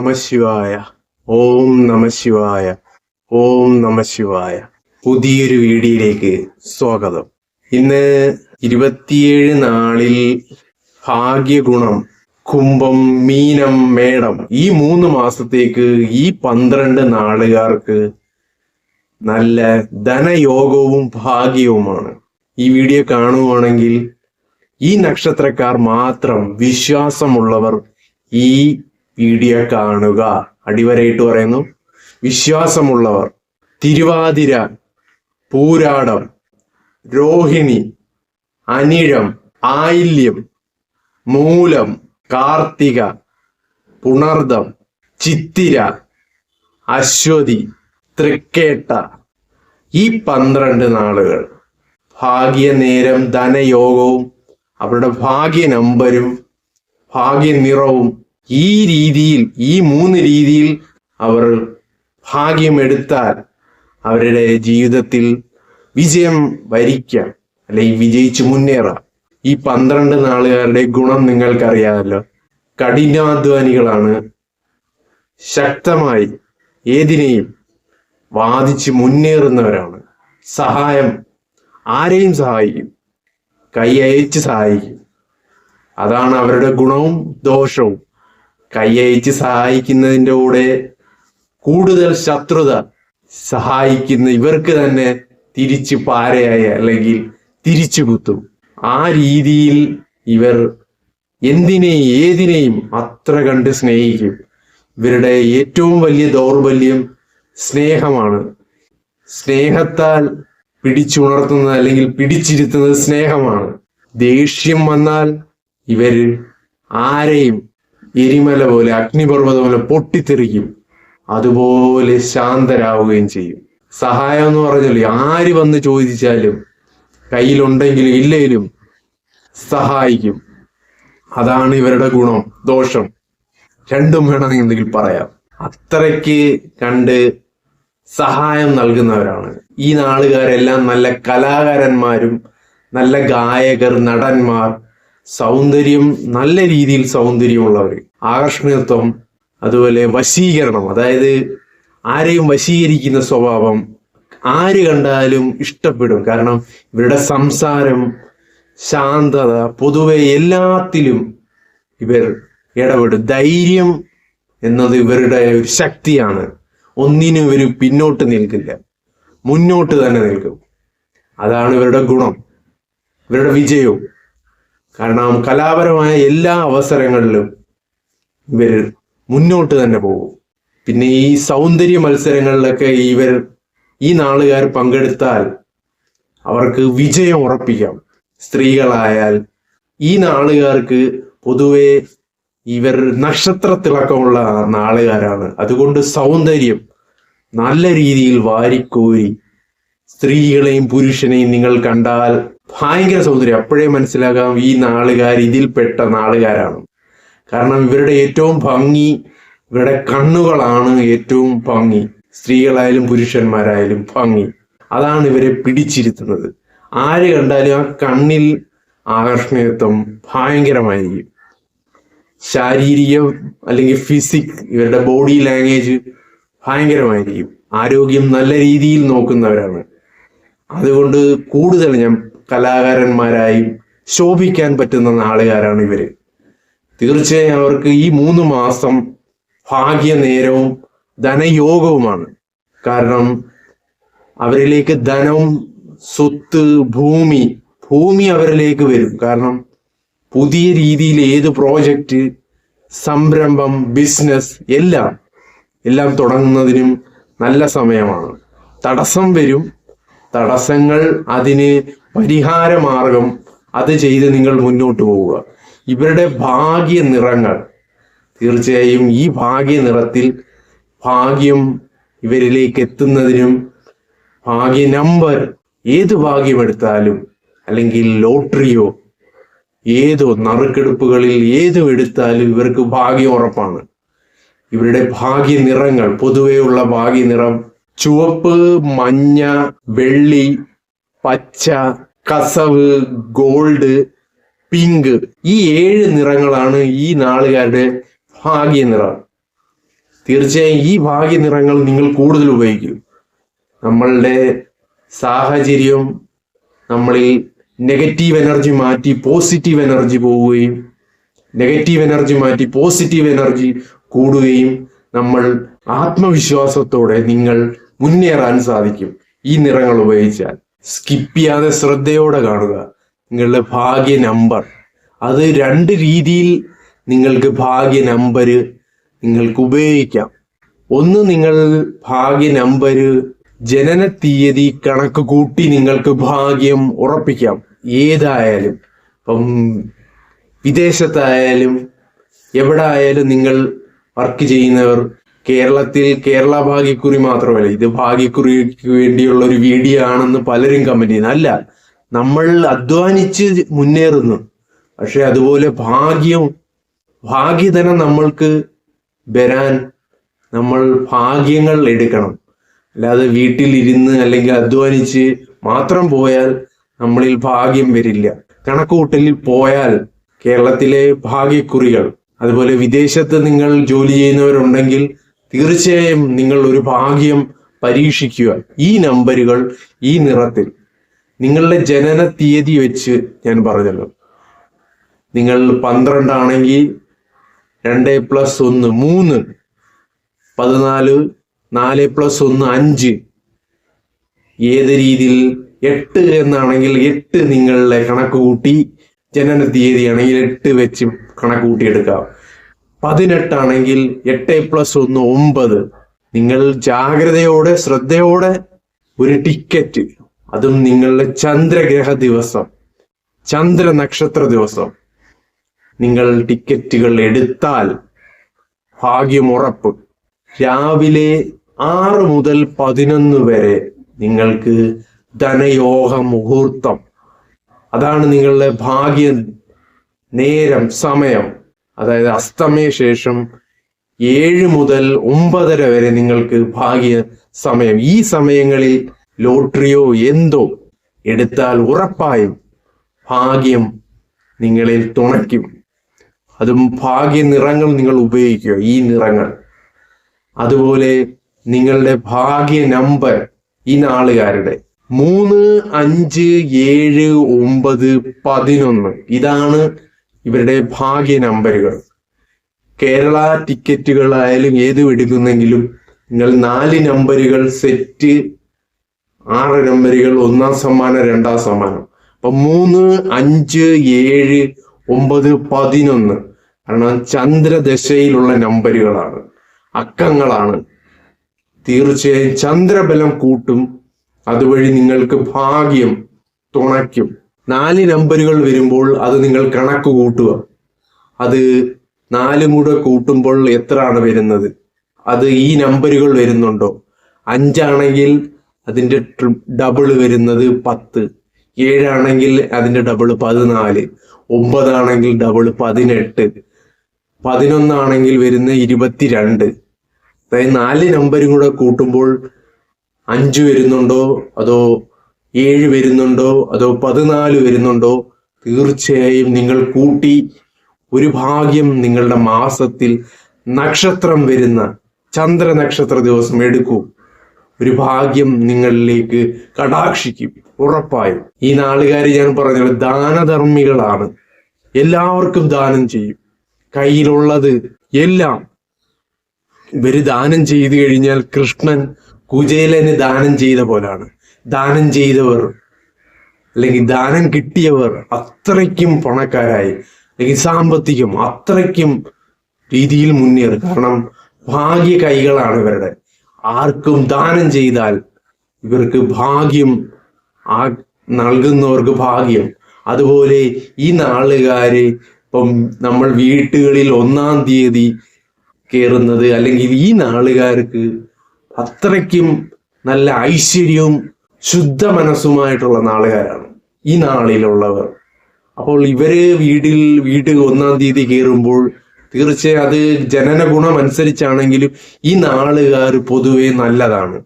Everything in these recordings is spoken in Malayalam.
നമ ശിവായ. ഓം നമ ശിവായ. ഓം നമ ശിവായ. പുതിയൊരു വീഡിയോയിലേക്ക് സ്വാഗതം. ഇന്ന് ഇരുപത്തിയേഴ് നാളിൽ ഭാഗ്യഗുണം കുംഭം മീനം മേടം ഈ മൂന്ന് മാസത്തേക്ക് ഈ പന്ത്രണ്ട് നാളുകാർക്ക് നല്ല ധനയോഗവും ഭാഗ്യവുമാണ്. ഈ വീഡിയോ കാണുവാണെങ്കിൽ ഈ നക്ഷത്രക്കാർ മാത്രം വിശ്വാസമുള്ളവർ ഈ വീഡിയോ കാണുക. അടിവരയിട്ട് പറയുന്നു വിശ്വാസമുള്ളവർ തിരുവാതിര പൂരാടം രോഹിണി അനിഴം ആയില്യം മൂലം കാർത്തിക പുണർദം ചിത്തിര അശ്വതി തൃക്കേട്ട. ഈ പന്ത്രണ്ട് നാളുകൾ ഭാഗ്യനേരം ധനയോഗവും അവരുടെ ഭാഗ്യ നമ്പരും ഭാഗ്യ നിറവും ഈ രീതിയിൽ ഈ മൂന്ന് രീതിയിൽ അവർ ഭാഗ്യമെടുത്താൽ അവരുടെ ജീവിതത്തിൽ വിജയം വരിക്കാം അല്ലെങ്കിൽ വിജയിച്ചു മുന്നേറാം. ഈ പന്ത്രണ്ട് നാളുകാരുടെ ഗുണം നിങ്ങൾക്കറിയാമല്ലോ. കഠിനാധ്വാനികളാണ് ശക്തമായി ഏതിനെയും വാദിച്ച് മുന്നേറുന്നവരാണ്. സഹായം ആരെയും സഹായിക്കും കൈ അയച്ച് സഹായിക്കും. അതാണ് അവരുടെ ഗുണവും ദോഷവും. കൈ അയച്ച് സഹായിക്കുന്നതിന്റെ കൂടെ കൂടുതൽ ശത്രുത സഹായിക്കുന്ന ഇവർക്ക് തന്നെ തിരിച്ചു പാരയായ അല്ലെങ്കിൽ തിരിച്ചു കുത്തും. ആ രീതിയിൽ ഇവർ എന്തിനേയും ഏതിനെയും അത്ര കണ്ട് സ്നേഹിക്കും. ഇവരുടെ ഏറ്റവും വലിയ ദൗർബല്യം സ്നേഹമാണ്. സ്നേഹത്താൽ പിടിച്ചുണർത്തുന്നത് അല്ലെങ്കിൽ പിടിച്ചിരുത്തുന്നത് സ്നേഹമാണ്. ദേഷ്യം വന്നാൽ ഇവർ ആരെയും എരിമല പോലെ അഗ്നിപർവതം പോലെ പൊട്ടിത്തെറിക്കും. അതുപോലെ ശാന്തരാവുകയും ചെയ്യും. സഹായം എന്ന് പറഞ്ഞാൽ ആര് വന്ന് ചോദിച്ചാലും കയ്യിലുണ്ടെങ്കിലും ഇല്ലെങ്കിലും സഹായിക്കും. അതാണ് ഇവരുടെ ഗുണം ദോഷം. രണ്ടും വേണമെങ്കിൽ പറയാം. അത്രയ്ക്ക് കണ്ട് സഹായം നൽകുന്നവരാണ്. ഈ നാളുകാരെല്ലാം നല്ല കലാകാരന്മാരും നല്ല ഗായകർ നടന്മാർ സൗന്ദര്യം നല്ല രീതിയിൽ സൗന്ദര്യമുള്ളവർ ആകർഷണീയത്വം അതുപോലെ വശീകരണം അതായത് ആരെയും വശീകരിക്കുന്ന സ്വഭാവം ആര് കണ്ടാലും ഇഷ്ടപ്പെടും. കാരണം ഇവരുടെ സംസാരം ശാന്തത പൊതുവെ എല്ലാത്തിലും ഇവർ ഇടപെടും. ധൈര്യം എന്നത് ഇവരുടെ ഒരു ശക്തിയാണ്. ഒന്നിനും ഇവർ പിന്നോട്ട് നിൽക്കില്ല. മുന്നോട്ട് തന്നെ നിൽക്കും. അതാണ് ഇവരുടെ ഗുണം. ഇവരുടെ വിജയവും. കാരണം കലാപരമായ എല്ലാ അവസരങ്ങളിലും ഇവർ മുന്നോട്ട് തന്നെ പോകും. പിന്നെ ഈ സൗന്ദര്യ മത്സരങ്ങളിലൊക്കെ ഇവർ ഈ നാളുകാർ പങ്കെടുത്താൽ അവർക്ക് വിജയം ഉറപ്പിക്കാം. സ്ത്രീകളായാൽ ഈ നാളുകാർക്ക് പൊതുവെ ഇവർ നക്ഷത്ര തിളക്കമുള്ള നാളുകാരാണ്. അതുകൊണ്ട് സൗന്ദര്യം നല്ല രീതിയിൽ വാരിക്കോരി സ്ത്രീകളെയും പുരുഷനെയും നിങ്ങൾ കണ്ടാൽ ഭയങ്കര സൗന്ദര്യം. അപ്പോഴേ മനസ്സിലാകാം ഈ നാളുകാർ ഇതിൽപ്പെട്ട നാളുകാരാണ്. കാരണം ഇവരുടെ ഏറ്റവും ഭംഗി ഇവരുടെ കണ്ണുകളാണ് ഏറ്റവും ഭംഗി. സ്ത്രീകളായാലും പുരുഷന്മാരായാലും ഭംഗി. അതാണ് ഇവരെ പിടിച്ചിരുത്തുന്നത്. ആര് കണ്ടാലും ആ കണ്ണിൽ ആകർഷണീയത്വം ഭയങ്കരമായിരിക്കും. ശാരീരികം അല്ലെങ്കിൽ ഫിസിക് ഇവരുടെ ബോഡി ലാംഗ്വേജ് ഭയങ്കരമായിരിക്കും. ആരോഗ്യം നല്ല രീതിയിൽ നോക്കുന്നവരാണ്. അതുകൊണ്ട് കൂടുതൽ ഞാൻ കലാകാരന്മാരായി ശോഭിക്കാൻ പറ്റുന്ന നാളുകാരാണ് ഇവർ. തീർച്ചയായും അവർക്ക് ഈ മൂന്ന് മാസം ഭാഗ്യനേരവും ധനയോഗവുമാണ്. കാരണം അവരിലേക്ക് ധനം സ്വത്ത് ഭൂമി ഭൂമി അവരിലേക്ക് വരും. കാരണം പുതിയ രീതിയിൽ ഏത് പ്രോജക്റ്റ് സംരംഭം ബിസിനസ് എല്ലാം എല്ലാം തുടങ്ങുന്നതിനും നല്ല സമയമാണ്. തടസ്സം വരും തടസ്സങ്ങൾ അതിന് പരിഹാരമാർഗം അത് ചെയ്ത് നിങ്ങൾ മുന്നോട്ട് പോവുക. ഇവരുടെ ഭാഗ്യ നിറങ്ങൾ തീർച്ചയായും ഈ ഭാഗ്യ നിറത്തിൽ ഭാഗ്യം ഇവരിലേക്ക് എത്തുന്നതിനും ഭാഗ്യ നമ്പർ ഏത് ഭാഗ്യമെടുത്താലും അല്ലെങ്കിൽ ലോട്ടറിയോ ഏതോ നറുക്കെടുപ്പുകളിൽ ഏതും എടുത്താലും ഇവർക്ക് ഭാഗ്യം ഉറപ്പാണ്. ഇവരുടെ ഭാഗ്യ നിറങ്ങൾ പൊതുവെയുള്ള ഭാഗ്യ നിറം ചുവപ്പ് മഞ്ഞ വെള്ളി പച്ച കസവ് ഗോൾഡ് പിങ്ക് ഈ ഏഴ് നിറങ്ങളാണ് ഈ നാളുകാരുടെ ഭാഗ്യ നിറം തീർച്ചയായും ഈ ഭാഗ്യ നിറങ്ങൾ നിങ്ങൾ കൂടുതൽ ഉപയോഗിക്കും. നമ്മളുടെ സാഹചര്യം നമ്മളിൽ നെഗറ്റീവ് എനർജി മാറ്റി പോസിറ്റീവ് എനർജി പോവുകയും നെഗറ്റീവ് എനർജി മാറ്റി പോസിറ്റീവ് എനർജി കൂടുകയും നമ്മൾ ആത്മവിശ്വാസത്തോടെ നിങ്ങൾ മുന്നേറാൻ സാധിക്കും. ഈ നിറങ്ങൾ ഉപയോഗിച്ചാൽ സ്കിപ്പ് ചെയ്യാതെ ശ്രദ്ധയോടെ കാണുക. നിങ്ങളുടെ ഭാഗ്യ നമ്പർ അത് രണ്ട് രീതിയിൽ നിങ്ങൾക്ക് ഭാഗ്യ നമ്പർ നിങ്ങൾക്ക് ഉപയോഗിക്കാം. ഒന്ന് നിങ്ങൾ ഭാഗ്യ നമ്പർ ജനന തീയതി കണക്ക് കൂട്ടി നിങ്ങൾക്ക് ഭാഗ്യം ഉറപ്പിക്കാം. ഏതായാലും. ഇപ്പം വിദേശത്തായാലും എവിടെ ആയാലും നിങ്ങൾ വർക്ക് ചെയ്യുന്നവർ കേരളത്തിൽ കേരള ഭാഗ്യക്കുറി മാത്രമല്ല ഇത് ഭാഗ്യക്കുറിക്ക് വേണ്ടിയുള്ള ഒരു വീഡിയോ ആണെന്ന് പലരും കമന്റ് ചെയ്യുന്നു. അല്ല നമ്മൾ അധ്വാനിച്ച് മുന്നേറുന്നു. പക്ഷെ അതുപോലെ ഭാഗ്യം ഭാഗ്യധനം നമ്മൾക്ക് വരാൻ നമ്മൾ ഭാഗ്യങ്ങൾ എടുക്കണം. അല്ലാതെ വീട്ടിലിരുന്ന് അല്ലെങ്കിൽ അധ്വാനിച്ച് മാത്രം പോയാൽ നമ്മളിൽ ഭാഗ്യം വരില്ല. കണക്കുകൂട്ടലിൽ പോയാൽ കേരളത്തിലെ ഭാഗ്യക്കുറികൾ അതുപോലെ വിദേശത്ത് നിങ്ങൾ ജോലി ചെയ്യുന്നവരുണ്ടെങ്കിൽ തീർച്ചയായും നിങ്ങൾ ഒരു ഭാഗ്യം പരീക്ഷിക്കുക. ഈ നമ്പറുകൾ ഈ നിറത്തിൽ. നിങ്ങളുടെ ജനന തീയതി വെച്ച് ഞാൻ പറഞ്ഞല്ലോ. നിങ്ങൾ പന്ത്രണ്ടാണെങ്കിൽ രണ്ട് പ്ലസ് ഒന്ന് മൂന്ന് പതിനാല് നാല് പ്ലസ് ഒന്ന് അഞ്ച്. ഏത് രീതിയിൽ? എട്ട് എന്നാണെങ്കിൽ എട്ട് നിങ്ങളുടെ കണക്ക് കൂട്ടി ജനന തീയതിയാണെങ്കിൽ എട്ട് വെച്ച് കണക്ക് കൂട്ടിയെടുക്കാം. പതിനെട്ടാണെങ്കിൽ എട്ട് പ്ലസ് ഒന്ന് ഒമ്പത്. നിങ്ങൾ ജാഗ്രതയോടെ ശ്രദ്ധയോടെ ഒരു ടിക്കറ്റ് അതും നിങ്ങളുടെ ചന്ദ്രഗ്രഹ ദിവസം ചന്ദ്ര നക്ഷത്ര ദിവസം. നിങ്ങൾ ടിക്കറ്റുകൾ എടുത്താൽ ഭാഗ്യമുറപ്പ് രാവിലെ ആറ് മുതൽ പതിനൊന്ന് വരെ നിങ്ങൾക്ക് ധനയോഗ മുഹൂർത്തം. അതാണ് നിങ്ങളുടെ ഭാഗ്യം നേരം സമയം. അതായത് അസ്തമയ ശേഷം ഏഴ് മുതൽ ഒമ്പതര വരെ നിങ്ങൾക്ക് ഭാഗ്യ സമയം. ഈ സമയങ്ങളിൽ ലോട്ടറിയോ എന്തോ എടുത്താൽ ഉറപ്പായും ഭാഗ്യം നിങ്ങളിൽ തുണയ്ക്കും. അതും ഭാഗ്യ നിറങ്ങൾ നിങ്ങൾ ഉപയോഗിക്കുക ഈ നിറങ്ങൾ. അതുപോലെ നിങ്ങളുടെ ഭാഗ്യ നമ്പർ ഈ നാളുകാരുടെ. മൂന്ന് അഞ്ച് ഏഴ് ഒമ്പത് പതിനൊന്ന്. ഇതാണ് ഇവരുടെ ഭാഗ്യ നമ്പറുകൾ കേരള ടിക്കറ്റുകളായാലും ഏത് എടുക്കുന്നെങ്കിലും നിങ്ങൾ നാല് നമ്പറുകൾ സെറ്റ് ആറ് നമ്പറുകൾ ഒന്നാം സമ്മാനം രണ്ടാം സമ്മാനം. അപ്പൊ മൂന്ന് അഞ്ച് ഏഴ് ഒമ്പത് പതിനൊന്ന്. കാരണം ചന്ദ്രദശയിലുള്ള നമ്പറുകളാണ് അക്കങ്ങളാണ്. തീർച്ചയായും ചന്ദ്രബലം കൂട്ടും. അതുവഴി നിങ്ങൾക്ക് ഭാഗ്യം തുണയ്ക്കും. നാല് നമ്പറുകൾ വരുമ്പോൾ അത് നിങ്ങൾ കണക്ക് കൂട്ടുക. അത് നാലും കൂടെ കൂട്ടുമ്പോൾ എത്രയാണ് വരുന്നത്? അത് ഈ നമ്പറുകൾ വരുന്നുണ്ടോ? അഞ്ചാണെങ്കിൽ അതിന്റെ ഡബിൾ വരുന്നത് പത്ത്. ഏഴാണെങ്കിൽ അതിന്റെ ഡബിൾ പതിനാല്. ഒമ്പതാണെങ്കിൽ ഡബിൾ പതിനെട്ട്. പതിനൊന്നാണെങ്കിൽ വരുന്ന ഇരുപത്തിരണ്ട്. അതായത് നാല് നമ്പരും കൂടെ കൂട്ടുമ്പോൾ അഞ്ച് വരുന്നുണ്ടോ? അതോ ഏഴ് വരുന്നുണ്ടോ? അതോ പതിനാല് വരുന്നുണ്ടോ? തീർച്ചയായും നിങ്ങൾ കൂട്ടി ഒരു ഭാഗ്യം നിങ്ങളുടെ മാസത്തിൽ നക്ഷത്രം വരുന്ന ചന്ദ്ര നക്ഷത്ര ദിവസം എടുക്കൂ. ഒരു ഭാഗ്യം നിങ്ങളിലേക്ക് കടാക്ഷിക്കും. ഉറപ്പായും. ഈ നാളുകാരി ഞാൻ പറഞ്ഞത് ദാനധർമ്മികളാണ്. എല്ലാവർക്കും ദാനം ചെയ്യും. കയ്യിലുള്ളത് എല്ലാം ഇവർ ദാനം ചെയ്തു കഴിഞ്ഞാൽ കൃഷ്ണൻ കുചേലന് ദാനം ചെയ്ത പോലാണ്. ദാനം ചെയ്തവർ അല്ലെങ്കിൽ ദാനം കിട്ടിയവർ അത്രയ്ക്കും പണക്കാരായി അല്ലെങ്കിൽ സാമ്പത്തികം അത്രയ്ക്കും രീതിയിൽ മുന്നേറും. കാരണം ഭാഗ്യ കൈകളാണ് ഇവരുടെ. ആർക്കും ദാനം ചെയ്താൽ ഇവർക്ക് ഭാഗ്യം ആ നൽകുന്നവർക്ക് ഭാഗ്യം. അതുപോലെ ഈ നാളുകാര് ഇപ്പം നമ്മൾ വീട്ടുകളിൽ ഒന്നാം തീയതി കയറുന്നത് അല്ലെങ്കിൽ ഈ നാളുകാർക്ക് അത്രയ്ക്കും നല്ല ഐശ്വര്യവും ശുദ്ധ മനസ്സുമായിട്ടുള്ള നാളുകാരാണ്. ഈ നാളിലുള്ളവർ. അപ്പോൾ ഇവർ വീട്ടിൽ വീട്ടിൽ ഒന്നാം തീയതി കയറുമ്പോൾ തീർച്ചയായും അത് ജനന ഗുണം അനുസരിച്ചാണെങ്കിലും ഈ നാളുകാർ പൊതുവെ നല്ലതാണ്.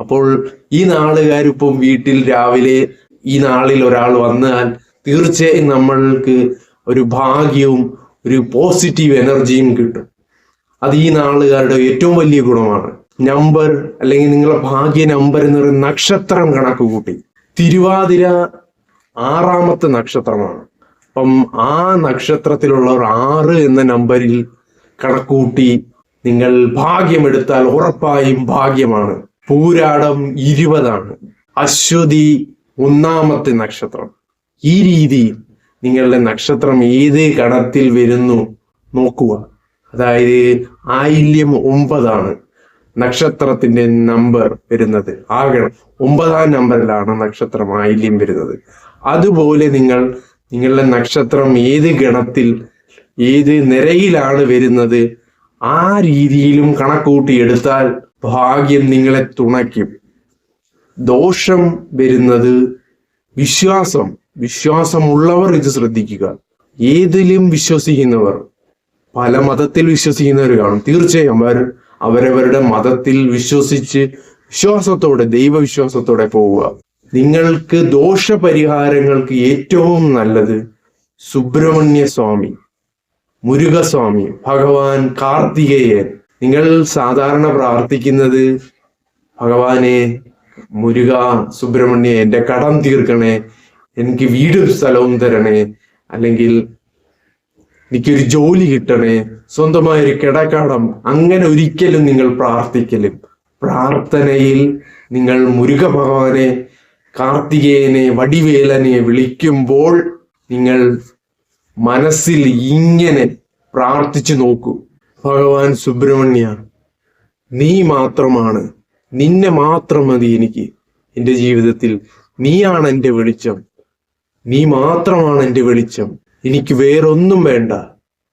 അപ്പോൾ ഈ നാളുകാരിപ്പം വീട്ടിൽ രാവിലെ ഈ നാളിൽ ഒരാൾ വന്നാൽ തീർച്ചയായും നമ്മൾക്ക് ഒരു ഭാഗ്യവും ഒരു പോസിറ്റീവ് എനർജിയും കിട്ടും. അത് ഈ നാളുകാരുടെ ഏറ്റവും വലിയ ഗുണമാണ്. നമ്പർ അല്ലെങ്കിൽ നിങ്ങളുടെ ഭാഗ്യ നമ്പർ എന്നൊരു നക്ഷത്രം കണക്ക് കൂട്ടി. തിരുവാതിര ആറാമത്തെ നക്ഷത്രമാണ്. അപ്പം ആ നക്ഷത്രത്തിലുള്ള ഒരു ആറ് എന്ന നമ്പറിൽ കണക്കൂട്ടി നിങ്ങൾ ഭാഗ്യമെടുത്താൽ ഉറപ്പായും ഭാഗ്യമാണ്. പൂരാടം ഇരുപതാണ്. അശ്വതി ഒന്നാമത്തെ നക്ഷത്രം. ഈ രീതിയിൽ നിങ്ങളുടെ നക്ഷത്രം ഏത് ഗണത്തിൽ വരുന്നു നോക്കുക. അതായത് ആയില്യം ഒമ്പതാണ്. നക്ഷത്രത്തിന്റെ നമ്പർ വരുന്നത്. ആകെ ഒമ്പതാം നമ്പറിലാണ് നക്ഷത്രം ആയില്യം വരുന്നത്. അതുപോലെ നിങ്ങൾ നിങ്ങളുടെ നക്ഷത്രം ഏത് ഗണത്തിൽ ഏത് നിരയിലാണ് വരുന്നത് ആ രീതിയിലും കണക്കൂട്ടി എടുത്താൽ ഭാഗ്യം നിങ്ങളെ തുണയ്ക്കും. ദോഷം വരുന്നത് വിശ്വാസം. വിശ്വാസമുള്ളവർ ഇത് ശ്രദ്ധിക്കുക. ഏതിലും വിശ്വസിക്കുന്നവർ പല മതത്തിൽ വിശ്വസിക്കുന്നവർ കാണും. തീർച്ചയായും അവർ അവരവരുടെ മതത്തിൽ വിശ്വസിച്ച് വിശ്വാസത്തോടെ ദൈവവിശ്വാസത്തോടെ പോവുക. നിങ്ങൾക്ക് ദോഷപരിഹാരങ്ങൾക്ക് ഏറ്റവും നല്ലത് സുബ്രഹ്മണ്യ സ്വാമി മുരുകസ്വാമി ഭഗവാൻ കാർത്തികേയൻ. നിങ്ങൾ സാധാരണ പ്രാർത്ഥിക്കുന്നത് ഭഗവാനെ മുരുക സുബ്രഹ്മണ്യ എന്റെ കടം തീർക്കണേ എനിക്ക് വീടും സ്ഥലവും തരണേ അല്ലെങ്കിൽ എനിക്കൊരു ജോലി കിട്ടണേ സ്വന്തമായ ഒരു കിടക്കടം അങ്ങനെ ഒരിക്കലും നിങ്ങൾ പ്രാർത്ഥിക്കലും. പ്രാർത്ഥനയിൽ നിങ്ങൾ മുരുക ഭഗവാനെ കാർത്തികേയനെ വടിവേലനെ വിളിക്കുമ്പോൾ നിങ്ങൾ മനസ്സിൽ ഇങ്ങനെ പ്രാർത്ഥിച്ചു നോക്കൂ. ഭഗവാൻ സുബ്രഹ്മണ്യ നീ മാത്രമാണ് നിന്നെ മാത്രം മതി എനിക്ക്. എന്റെ ജീവിതത്തിൽ നീയാണ് എന്റെ വെളിച്ചം. നീ മാത്രമാണ് എന്റെ വെളിച്ചം. എനിക്ക് വേറൊന്നും വേണ്ട.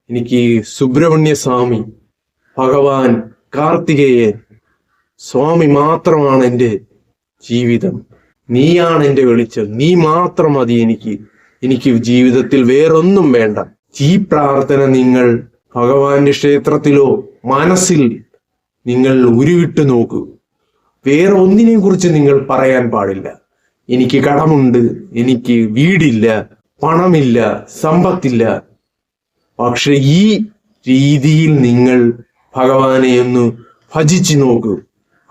എനിക്ക് സുബ്രഹ്മണ്യ സ്വാമി ഭഗവാൻ കാർത്തികേയൻ സ്വാമി മാത്രമാണ് എന്റെ ജീവിതം. നീയാണ് എന്റെ വെളിച്ചം. നീ മാത്രം മതി എനിക്ക്. എനിക്ക് ജീവിതത്തിൽ വേറൊന്നും വേണ്ട. ഈ പ്രാർത്ഥന നിങ്ങൾ ഭഗവാന്റെ ക്ഷേത്രത്തിലോ മനസ്സിൽ നിങ്ങൾ ഉരുവിട്ട് നോക്കൂ. വേറെ ഒന്നിനെ കുറിച്ച് നിങ്ങൾ പറയാൻ പാടില്ല. എനിക്ക് കടമുണ്ട്. എനിക്ക് വീടില്ല. പണമില്ല സമ്പത്തില്ല. പക്ഷെ ഈ രീതിയിൽ നിങ്ങൾ ഭഗവാനെ ഒന്ന് ഭജിച്ചു നോക്കൂ.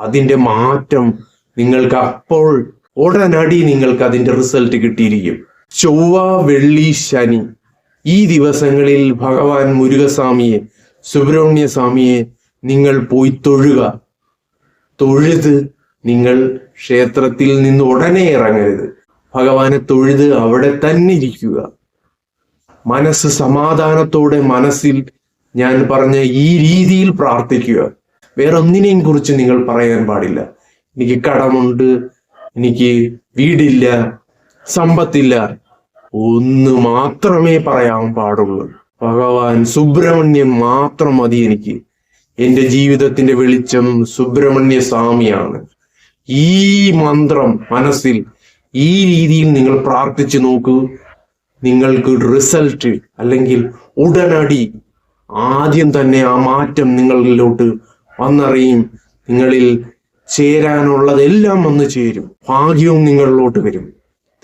അതിന്റെ മാറ്റം നിങ്ങൾക്ക് അപ്പോൾ ഉടനടി നിങ്ങൾക്ക് അതിന്റെ റിസൾട്ട് കിട്ടിയിരിക്കും. ചൊവ്വ വെള്ളി ശനി. ഈ ദിവസങ്ങളിൽ ഭഗവാൻ മുരുകസ്വാമിയെ സുബ്രഹ്മണ്യ സ്വാമിയെ നിങ്ങൾ പോയി തൊഴുക. തൊഴുത് നിങ്ങൾ ക്ഷേത്രത്തിൽ നിന്ന് ഉടനെ ഇറങ്ങരുത്. ഭഗവാനെ തൊഴുത് അവിടെ തന്നെ ഇരിക്കുക. മനസ്സ് സമാധാനത്തോടെ മനസ്സിൽ ഞാൻ പറഞ്ഞ ഈ രീതിയിൽ പ്രാർത്ഥിക്കുക. വേറെ ഒന്നിനെയും കുറിച്ച് നിങ്ങൾ പറയാൻ പാടില്ല. എനിക്ക് കടമുണ്ട് എനിക്ക് വീടില്ല സമ്പത്തില്ല. ഒന്ന് മാത്രമേ പറയാൻ പാടുള്ളൂ. ഭഗവാൻ സുബ്രഹ്മണ്യം മാത്രം മതി എനിക്ക്. എന്റെ ജീവിതത്തിന്റെ വെളിച്ചം സുബ്രഹ്മണ്യ സ്വാമിയാണ്. ഈ മന്ത്രം മനസ്സിൽ ഈ രീതിയിൽ നിങ്ങൾ പ്രാർത്ഥിച്ചു നോക്കൂ. നിങ്ങൾക്ക് റിസൾട്ട് അല്ലെങ്കിൽ ഉടനടി ആദ്യം തന്നെ ആ മാറ്റം നിങ്ങളിലോട്ട് വന്നറിയും. നിങ്ങളിൽ ചേരാനുള്ളതെല്ലാം വന്നു ചേരും. ഭാഗ്യവും നിങ്ങളിലോട്ട് വരും.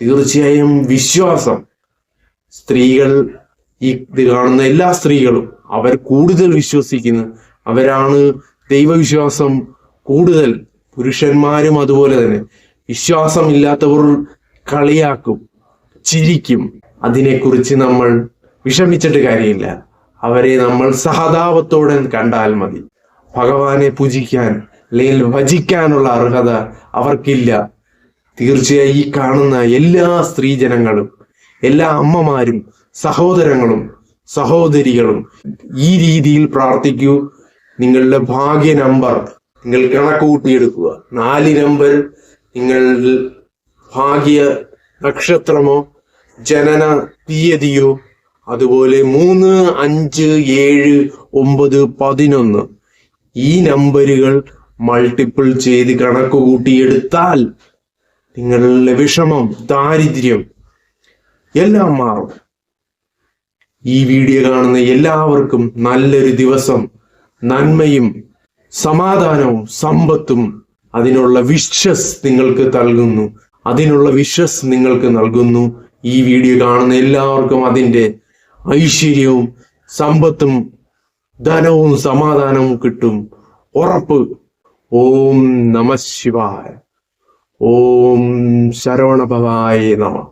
തീർച്ചയായും വിശ്വാസം. സ്ത്രീകൾ ഈ ഇത് കാണുന്ന എല്ലാ സ്ത്രീകളും അവർ കൂടുതൽ വിശ്വസിക്കുന്നു. അവരാണ് ദൈവവിശ്വാസം കൂടുതൽ. പുരുഷന്മാരും അതുപോലെ തന്നെ. വിശ്വാസമില്ലാത്തവർ കളിയാക്കും ചിരിക്കും. അതിനെക്കുറിച്ച് നമ്മൾ വിഷമിച്ചിട്ട് കാര്യമില്ല. അവരെ നമ്മൾ സഹതാപത്തോടെ കണ്ടാൽ മതി. ഭഗവാനെ പൂജിക്കാൻ അല്ലെങ്കിൽ ഭജിക്കാനുള്ള അർഹത അവർക്കില്ല. തീർച്ചയായും ഈ കാണുന്ന എല്ലാ സ്ത്രീജനങ്ങളും എല്ലാ അമ്മമാരും സഹോദരങ്ങളും സഹോദരികളും ഈ രീതിയിൽ പ്രാർത്ഥിക്കൂ. നിങ്ങളുടെ ഭാഗ്യ നമ്പർ നിങ്ങൾ കണക്ക് കൂട്ടിയെടുക്കുക നാല് നമ്പർ നിങ്ങൾ ഭാഗ്യ നക്ഷത്രമോ ജനന തീയതിയോ അതുപോലെ മൂന്ന് അഞ്ച് ഏഴ് ഒമ്പത് പതിനൊന്ന് ഈ നമ്പറുകൾ മൾട്ടിപ്പിൾ ചെയ്ത് കണക്ക് കൂട്ടിയെടുത്താൽ നിങ്ങളുടെ വിഷമം ദാരിദ്ര്യം എല്ലാം മാറും. ഈ വീഡിയോ കാണുന്ന എല്ലാവർക്കും നല്ലൊരു ദിവസം. നന്മയും സമാധാനവും സമ്പത്തും അതിനുള്ള വിശ്വസ് നിങ്ങൾക്ക് നൽകുന്നു. അതിനുള്ള വിശ്വസ് നിങ്ങൾക്ക് നൽകുന്നു. ഈ വീഡിയോ കാണുന്ന എല്ലാവർക്കും അതിന്റെ ഐശ്വര്യവും സമ്പത്തും ധനവും സമാധാനവും കിട്ടും. ഉറപ്പ്. ഓം നമ ശിവായ. ഓം ശരവണഭവായ നമ.